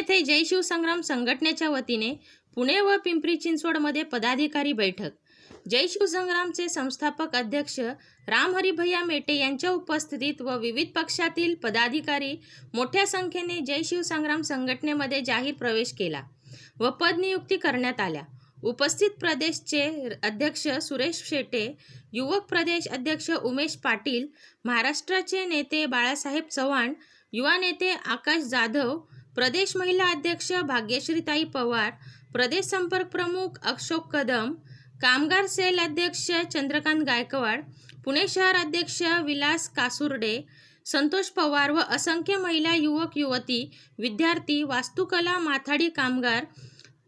जय शिवसंग्राम संघटनेच्या वतीने पुणे व पिंपरी चिंचवडमध्ये पदाधिकारी बैठक. जय शिवसंग्रामचे संस्थापक अध्यक्ष रामहरिभैया मेटे यांच्या उपस्थितीत व विविध पक्षातील पदाधिकारी मोठ्या संख्येने जय शिवसंग्राम संघटनेमध्ये जाहीर प्रवेश केला व पदनियुक्ती करण्यात आल्या. उपस्थित प्रदेशचे अध्यक्ष सुरेश शेटे युवक प्रदेश अध्यक्ष उमेश पाटील महाराष्ट्राचे नेते बाळासाहेब चव्हाण युवा नेते आकाश जाधव प्रदेश महिला अध्यक्ष भाग्यश्रीताई पवार प्रदेश संपर्क प्रमुख अशोक कदम कामगार सेल अध्यक्ष चंद्रकांत गायकवाड पुणे शहर अध्यक्ष विलास कासुर्डे संतोष पवार व असंख्य महिला युवक युवती विद्यार्थी वास्तुकला माथाडी कामगार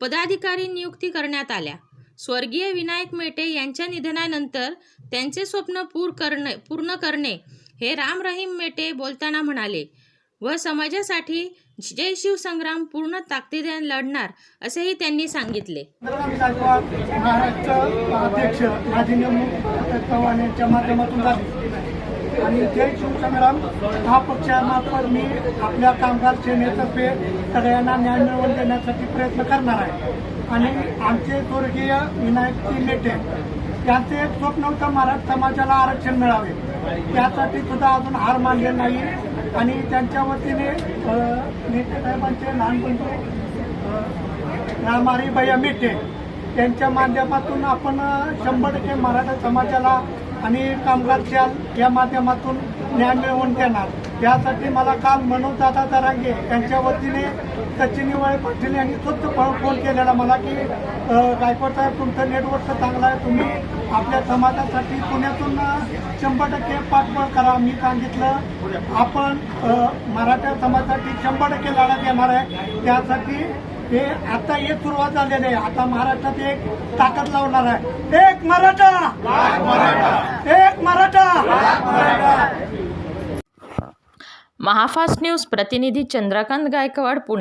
पदाधिकारी नियुक्ती करण्यात आल्या. स्वर्गीय विनायक मेटे यांच्या निधनानंतर त्यांचे स्वप्न पूर करणे पूर्ण करणे हे राम रहीम मेटे बोलताना म्हणाले व समाजासाठी जय शिवसंग्राम पूर्ण ताकदीने लढणार असेही त्यांनी सांगितले. माध्यमातून आणि जय शिवसंग्राम हा पक्षामार्फत मी आपल्या कामगार सेनेतर्फे सगळ्यांना न्याय मिळवून देण्यासाठी प्रयत्न करणार आहे. आणि आमचे स्वर्गीय विनायकजी मेटे त्यांचं एक स्वप्न होतं मराठा समाजाला आरक्षण मिळावे. त्यासाठी सुद्धा अजून हार मानले नाही. आणि त्यांच्या वतीने नेते साहेबांचे लहानपणचे बंधू रामारी भैया मेटे त्यांच्या माध्यमातून आपण शंभर टक्के मराठा समाजाला आणि कामगार या माध्यमातून न्याय मिळवून देणार. यासाठी मला काल मनोज दादा दरांगे यांच्या वतीने सचिन निवाळे पाटील यांनी स्वतः फोन केलेला मला की अ, गायकवाड साहेब तुमचं नेटवर्क चांगलं आहे. तुम्ही आपल्या समाजासाठी पुण्यातून शंभर टक्के पाठबळ करा मी सांगितलं. आपण मराठा समाजासाठी शंभर टक्के लढा देणार आहे. त्यासाठी हे आता हे सुरुवात झालेली आहे. आता महाराष्ट्रात एक ताकद लावणार आहे. एक मराठा एक मराठा महाफास्ट न्यूज प्रतिनिधी चंद्रकांत गायकवाड पुणे.